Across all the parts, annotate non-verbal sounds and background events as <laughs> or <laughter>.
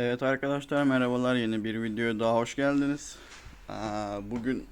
Evet arkadaşlar merhabalar yeni bir videoya daha hoş geldiniz. Aa, bugün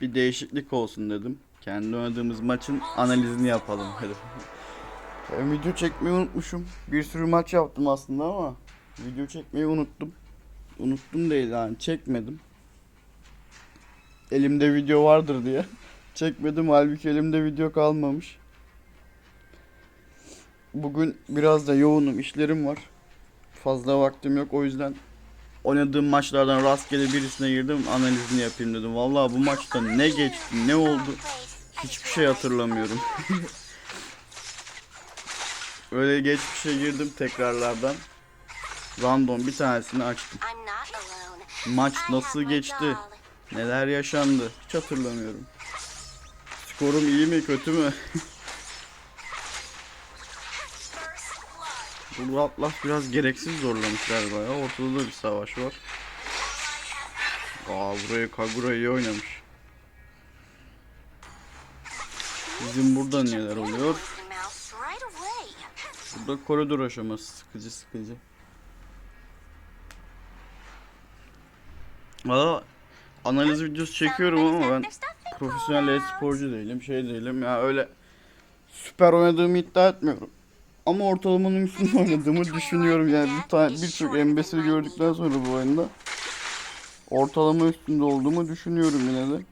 bir değişiklik olsun dedim. Kendi oynadığımız maçın analizini yapalım dedim. Ben video çekmeyi unutmuşum. Bir sürü maç yaptım aslında ama video çekmeyi unuttum. Unuttum değil yani çekmedim. Elimde video vardır diye. <laughs> Çekmedim halbuki elimde video kalmamış. Bugün biraz da yoğunum işlerim var fazla vaktim yok o yüzden oynadığım maçlardan rastgele birisine girdim analizini yapayım dedim. Vallahi bu maçta ne geçti ne oldu hiçbir şey hatırlamıyorum. <laughs> Öyle geçmişe girdim tekrarlardan. Random bir tanesini açtım. Maç nasıl geçti? Neler yaşandı? Hiç hatırlamıyorum. Skorum iyi mi kötü mü? <laughs> Bu Atlas biraz gereksiz zorlamış galiba ya. Ortada da bir savaş var. Aa buraya Kagura iyi oynamış. Bizim burada neler oluyor? Burada koridor aşaması sıkıcı sıkıcı. Valla analiz videosu çekiyorum ama ben profesyonel e-sporcu değilim, şey değilim. Ya öyle süper oynadığımı iddia etmiyorum. Ama ortalamanın üstünde oynadığımı düşünüyorum yani bir tane birçok embesil gördükten sonra bu oyunda ortalama üstünde olduğumu düşünüyorum yine de.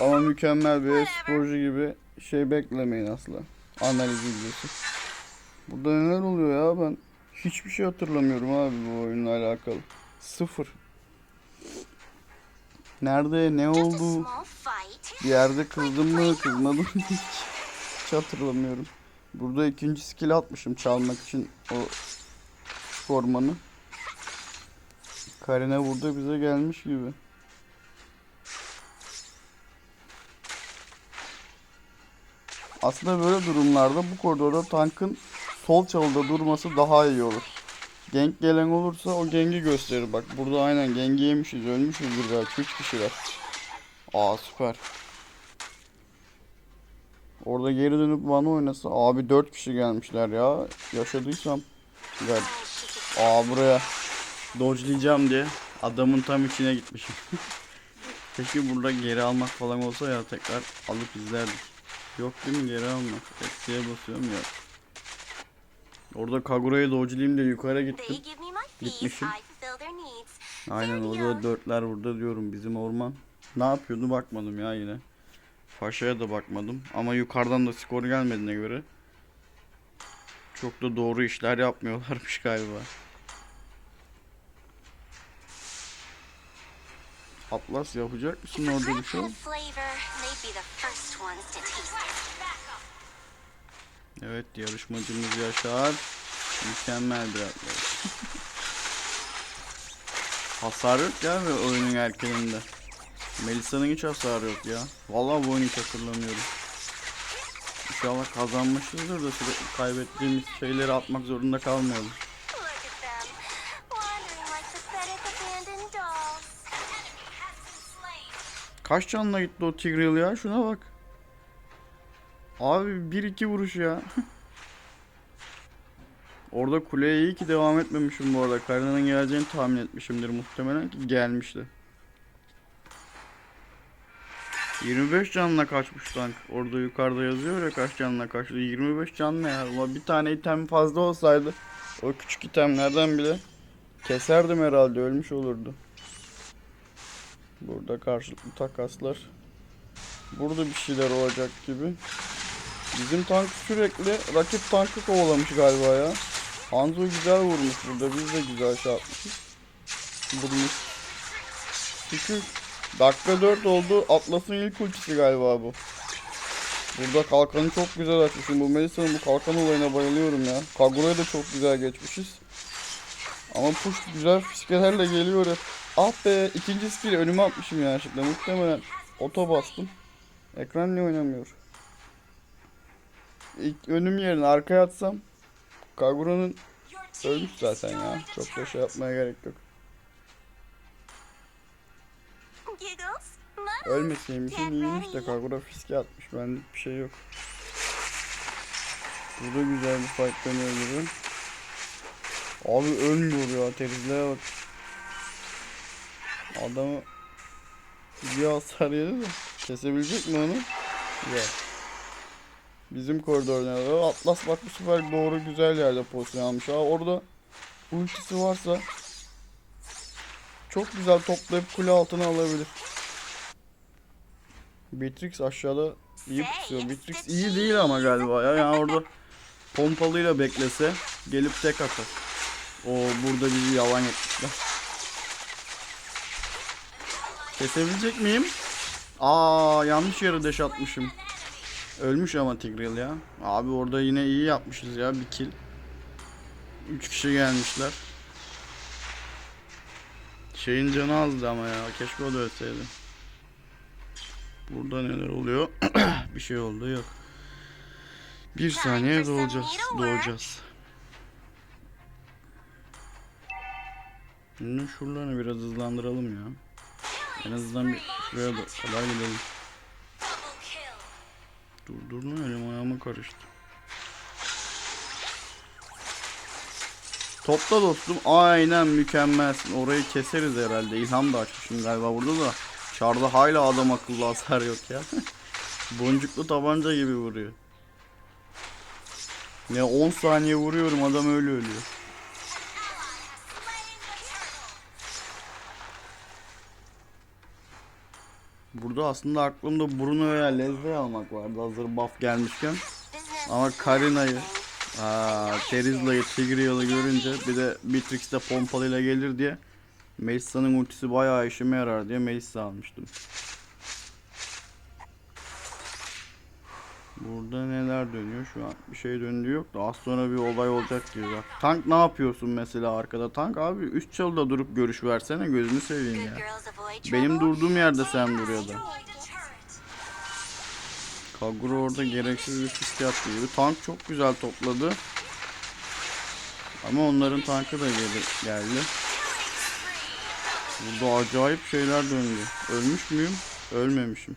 Ama mükemmel bir sporcu gibi şey beklemeyin asla. Analiz videosu. Burada neler oluyor ya ben hiçbir şey hatırlamıyorum abi bu oyunla alakalı. Sıfır. Nerede ne oldu? Bir yerde kızdım mı kızmadım mı hiç. Hiç hatırlamıyorum. Burada ikinci skill atmışım çalmak için o formanı. Karine burada bize gelmiş gibi. Aslında böyle durumlarda bu koridorda tankın sol çalıda durması daha iyi olur. Genk gelen olursa o gengi gösterir. Bak burada aynen gengi yemişiz ölmüşüzdür belki 3 kişiler. Aa süper. Orada geri dönüp bana oynasa. Abi 4 kişi gelmişler ya. Yaşadıysam. Gel. Aa buraya. Dodge'layacağım diye. Adamın tam içine gitmişim. <laughs> Keşke burada geri almak falan olsa ya tekrar alıp izlerdik. Yok değil mi geri almak? Eksiye basıyorum ya. Orada Kagura'yı dodge'layayım diye yukarı gittim. Gitmişim. Aynen orada dörtler burada diyorum bizim orman. Ne yapıyordu bakmadım ya yine. Paşa'ya da bakmadım ama yukarıdan da skor gelmediğine göre çok da doğru işler yapmıyorlarmış <laughs> galiba. Atlas yapacak mısın orada bir şey? Evet yarışmacımız Yaşar. Mükemmel bir atlas. <laughs> Hasar yok ya oyunun erkeninde. Melisa'nın hiç hasarı yok ya. Vallahi bu oyunu hiç hatırlamıyorum. İnşallah kazanmışızdır da kaybettiğimiz şeyleri atmak zorunda kalmayalım. Kaç canla gitti o Tigreal ya? Şuna bak. Abi 1-2 vuruş ya. <laughs> Orada kuleye iyi ki devam etmemişim bu arada. Karina'nın geleceğini tahmin etmişimdir muhtemelen ki gelmişti. 25 canla kaçmış tank. Orada yukarıda yazıyor ya kaç canla kaçtı. 25 canla ya. Ulan bir tane item fazla olsaydı o küçük itemlerden bile keserdim herhalde ölmüş olurdu. Burada karşılıklı takaslar. Burada bir şeyler olacak gibi. Bizim tank sürekli rakip tankı kovalamış galiba ya. Hanzo güzel vurmuş burada. Biz de güzel şey yapmışız. Vurmuş. Şükür. Dakika 4 oldu. Atlas'ın ilk ultisi galiba bu. Burada kalkanı çok güzel açmışım. Bu Melisa'nın bu kalkan olayına bayılıyorum ya. Kagura'yı da çok güzel geçmişiz. Ama push güzel fiskelerle geliyor. Ah be ikinci skill önüme atmışım yanlışlıkla. Muhtemelen oto bastım. Ekran niye oynamıyor? İlk önüm yerine arkaya atsam Kagura'nın ölmüş zaten ya. Çok da şey yapmaya gerek yok. Ölmeseymişim iyiymiş de Kagura fiske atmış. Benlik bir şey yok. Burada güzel bir fight dönüyor gibi. Abi ölmüyor ya terizliğe bak. Adamı bir hasar yedi de kesebilecek mi onu? Yok. Bizim koridorda Atlas bak bu sefer doğru güzel yerde pozisyon almış. Ha orada ultisi varsa çok güzel toplayıp kule altına alabilir. Beatrix aşağıda iyi pusuyor. Beatrix iyi değil ama galiba ya. Yani orada <laughs> pompalıyla beklese gelip tek atar. O burada bizi yalan etmişler. Kesebilecek miyim? Aa yanlış yere deş atmışım. Ölmüş ama Tigreal ya. Abi orada yine iyi yapmışız ya bir kill. 3 kişi gelmişler. Şeyin canı azdı ama ya. Keşke o da ölseydi. Burada neler oluyor? <clears throat> bir şey oldu yok. Bir saniye doğacağız. Doğacağız. Şimdi şuralarını biraz hızlandıralım ya. En azından bir şuraya da kadar gidelim. Dur dur ne elim ayağıma karıştı. Topla dostum. Aynen mükemmelsin. Orayı keseriz herhalde. İlham da açmışım galiba burada da. Çarda hala adam akıllı hasar yok ya. <laughs> Boncuklu tabanca gibi vuruyor. Ya 10 saniye vuruyorum adam öyle ölüyor. Burada aslında aklımda Bruno veya Leslie almak vardı hazır buff gelmişken. Ama Karina'yı, Terizla'yı, Tigreal'ı görünce bir de Beatrix de pompalıyla gelir diye Melissa'nın ultisi bayağı işime yarar diye Melissa almıştım. Burada neler dönüyor şu an bir şey döndüğü yok da az sonra bir olay olacak gibi. Tank ne yapıyorsun mesela arkada tank abi üst çalıda durup görüş versene gözünü seveyim ya. Benim durduğum yerde sen duruyor da. Kagura orada gereksiz bir fiske attı gibi. Tank çok güzel topladı. Ama onların tankı da geri geldi. Burada acayip şeyler döndü. Ölmüş müyüm? Ölmemişim.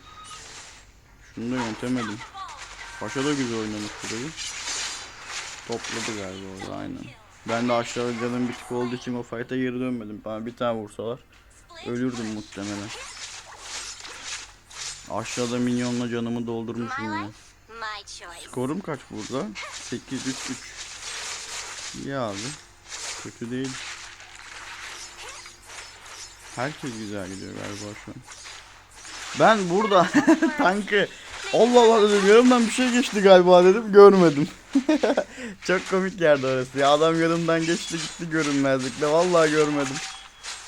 Şunu da yöntemedim. Paşa da güzel oynamış burayı. Topladı galiba orada aynen. Ben de aşağıda canım bir tık olduğu için o fight'a geri dönmedim. Bana bir tane vursalar ölürdüm muhtemelen. Aşağıda minyonla canımı doldurmuşum yine. Skorum kaç burada? 8-3-3. İyi abi. Kötü değil. Herkes güzel gidiyor galiba şu an. Ben burada <laughs> tankı Allah Allah dedim yanımdan bir şey geçti galiba dedim görmedim. <laughs> Çok komik yerde orası ya adam yanımdan geçti gitti görünmezlikle vallahi görmedim.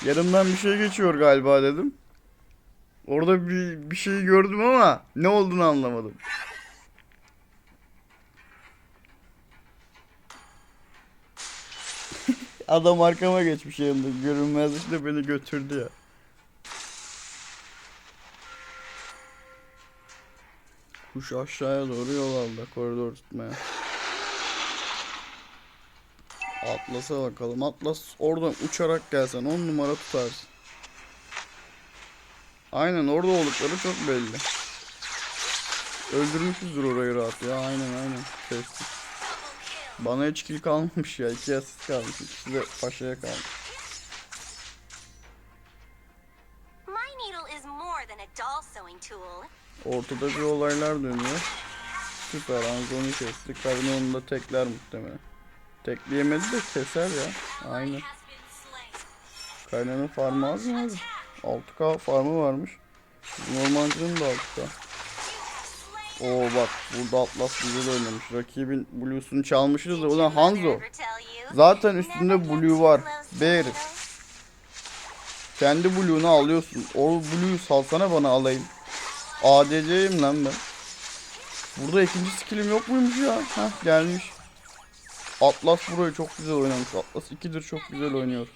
Yanımdan bir şey geçiyor galiba dedim. Orada bir, bir şey gördüm ama ne olduğunu anlamadım. Adam arkama geçmiş yanımda. Görünmezlikle beni götürdü ya. Kuş aşağıya doğru yol aldı koridor tutmaya. Atlas'a bakalım. Atlas oradan uçarak gelsen 10 numara tutarsın. Aynen orada oldukları çok belli. Öldürmüşüzdür orayı rahat ya. Aynen aynen. Kestik. Bana hiç kill kalmamış ya. İki asist kalmış. İkisi de paşaya kalmış. Ortada bir olaylar dönüyor. Süper Anzon'u kesti. Karını onu da tekler muhtemelen. Tekleyemedi de keser ya. Aynen. Kaynanın farmı az mı abi? 6k farmı varmış. Bizim ormancının da 6k. Oo bak burada Atlas güzel oynamış. Rakibin Blue'sunu çalmışız da. Ulan Hanzo. Zaten üstünde blue var. Be herif. Kendi Blue'unu alıyorsun. O Blue'yu salsana bana alayım. ADC'yim lan ben. Burada ikinci skillim yok muymuş ya? Heh gelmiş. Atlas burayı çok güzel oynamış. Atlas 2'dir çok güzel oynuyor.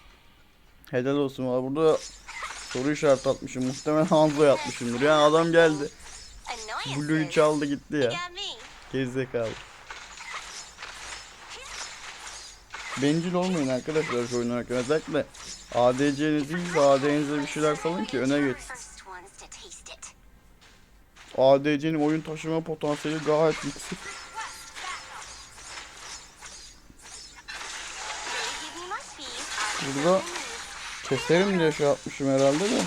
Helal olsun. Burada soru işareti atmışım. Muhtemelen Hanzo'ya atmışımdır. Yani adam geldi. Blue'yu çaldı gitti ya. Gerizekalı. Bencil olmayın arkadaşlar şu oynarken. Özellikle ADC'niz değilse AD'nize bir şeyler salın ki öne geçsin. ADC'nin oyun taşıma potansiyeli gayet yüksek. Burada keserim diye şey yapmışım herhalde de.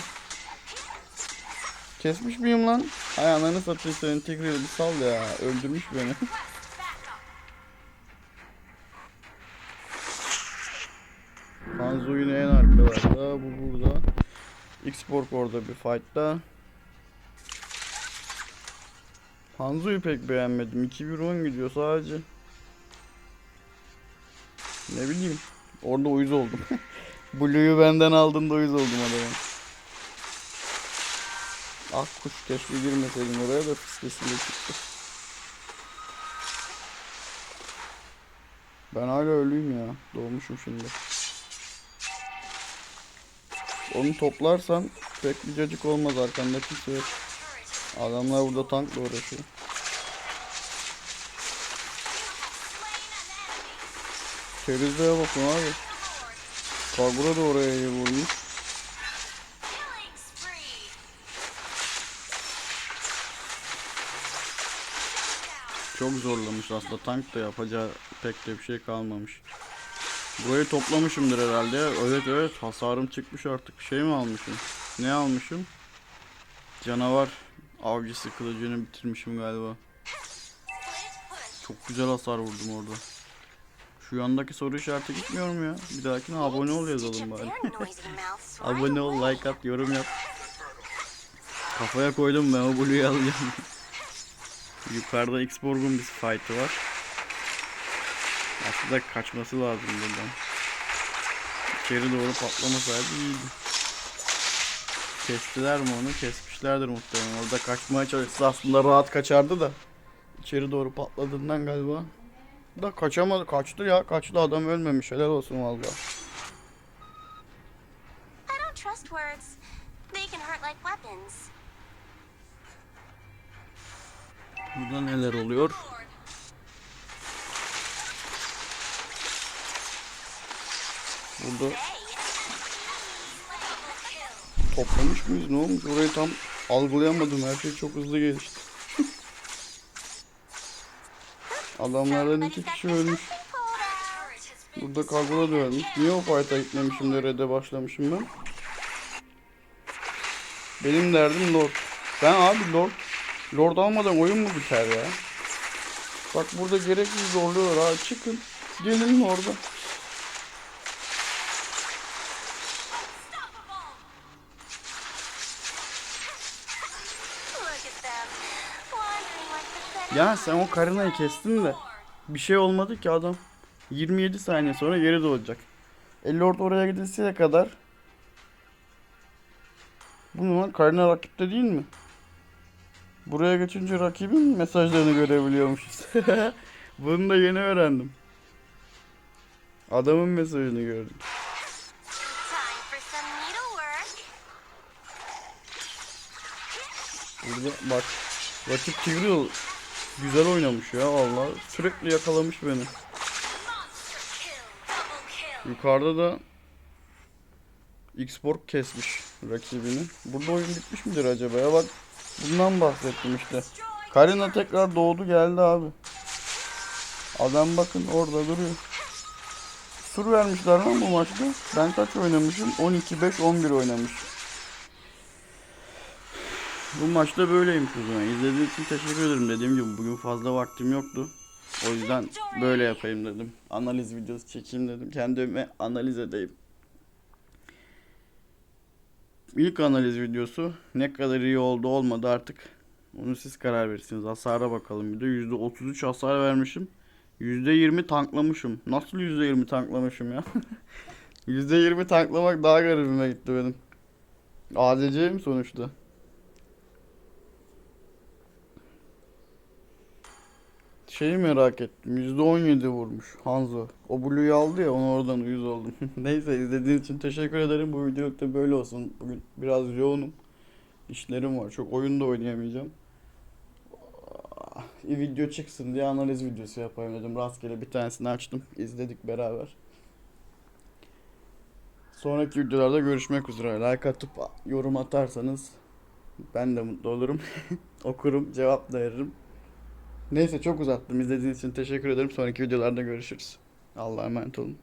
Kesmiş miyim lan? Ay ananı satayım senin Tigreal'ı bir sal ya. Öldürmüş beni. <laughs> Hanzo yine en arkalarda. Bu burada. X-Borg orada bir fight'ta. Hanzo'yu pek beğenmedim. 2-1-10 gidiyor sadece. Ne bileyim. Orada uyuz oldum. <laughs> Blue'yu benden aldığında uyuz oldum adamın. Ah kuş keşke girmeseydin oraya da fiskesiyle çıktı. Ben hala ölüyüm ya. Doğmuşum şimdi. Onu toplarsan pek bir cacık olmaz arkanda kimse yok. Adamlar burada tankla uğraşıyor. Kerizlere bakın abi. Kagura da oraya vurmuş. Çok zorlamış aslında tank da yapacağı pek de bir şey kalmamış. Burayı toplamışımdır herhalde. Evet evet hasarım çıkmış artık. Şey mi almışım? Ne almışım? Canavar avcısı kılıcını bitirmişim galiba. Çok güzel hasar vurdum orada. Şu yandaki soru işareti gitmiyor mu ya? Bir dahakine abone ol yazalım bari. <laughs> abone ol, like at, yorum yap. Kafaya koydum ben o Blue'yu alacağım. Yukarıda X-Borg'un bir fight'ı var. Aslında kaçması lazım buradan. İçeri doğru patlamasaydı iyiydi. Kestiler mi onu? Kesmişlerdir muhtemelen. Orada kaçmaya çalışsa aslında rahat kaçardı da. İçeri doğru patladığından galiba. Da kaçamadı. Kaçtı ya. Kaçtı adam ölmemiş. Helal olsun valla. Trust words. They can hurt like weapons. Burada neler oluyor? Burada toplamış mıyız? Ne olmuş? Orayı tam algılayamadım. Her şey çok hızlı gelişti. <laughs> Adamlardan iki kişi ölmüş. Burada Kagura da ölmüş. Niye o fight'a gitmemişim de red'e başlamışım ben? Benim derdim Lord. Ben abi Lord Lord almadan oyun mu biter ya? Bak burada gereksiz zorluyorlar ha. Çıkın. Gelin orada. Ya sen o karinayı kestin de bir şey olmadı ki adam. 27 saniye sonra geri doğacak. E Lord oraya gidilseye kadar bu lan karina rakipte değil mi? Buraya geçince rakibin mesajlarını görebiliyormuşuz. <laughs> Bunu da yeni öğrendim. Adamın mesajını gördük. Burada bak rakip Tigreal güzel oynamış ya Allah sürekli yakalamış beni. Yukarıda da Xborg kesmiş rakibini. Burada oyun bitmiş midir acaba ya bak bundan bahsettim işte. Karina tekrar doğdu geldi abi. Adam bakın orada duruyor. Sur vermişler lan bu maçta. Ben kaç oynamışım? 12, 5, 11 oynamış. Bu maçta böyleymiş o zaman. İzlediğiniz için teşekkür ederim. Dediğim gibi bugün fazla vaktim yoktu. O yüzden böyle yapayım dedim. Analiz videosu çekeyim dedim. Kendime analiz edeyim. İlk analiz videosu ne kadar iyi oldu olmadı artık. Onu siz karar verirsiniz. Hasara bakalım bir de. %33 hasar vermişim. %20 tanklamışım. Nasıl %20 tanklamışım ya? <laughs> %20 tanklamak daha garibime gitti benim. ADC'yim sonuçta. Şeyi merak ettim. %17 vurmuş Hanzo. O Blue'yu aldı ya onu oradan uyuz oldum. <laughs> Neyse izlediğiniz için teşekkür ederim. Bu videoluk da böyle olsun. Bugün biraz yoğunum. İşlerim var. Çok oyun da oynayamayacağım. Ah, Video çıksın diye analiz videosu yapayım dedim. Rastgele bir tanesini açtım. İzledik beraber. Sonraki videolarda görüşmek üzere. Like atıp yorum atarsanız ben de mutlu olurum. <laughs> Okurum, cevap da veririm. Neyse çok uzattım. İzlediğiniz için teşekkür ederim. Sonraki videolarda görüşürüz. Allah'a emanet olun.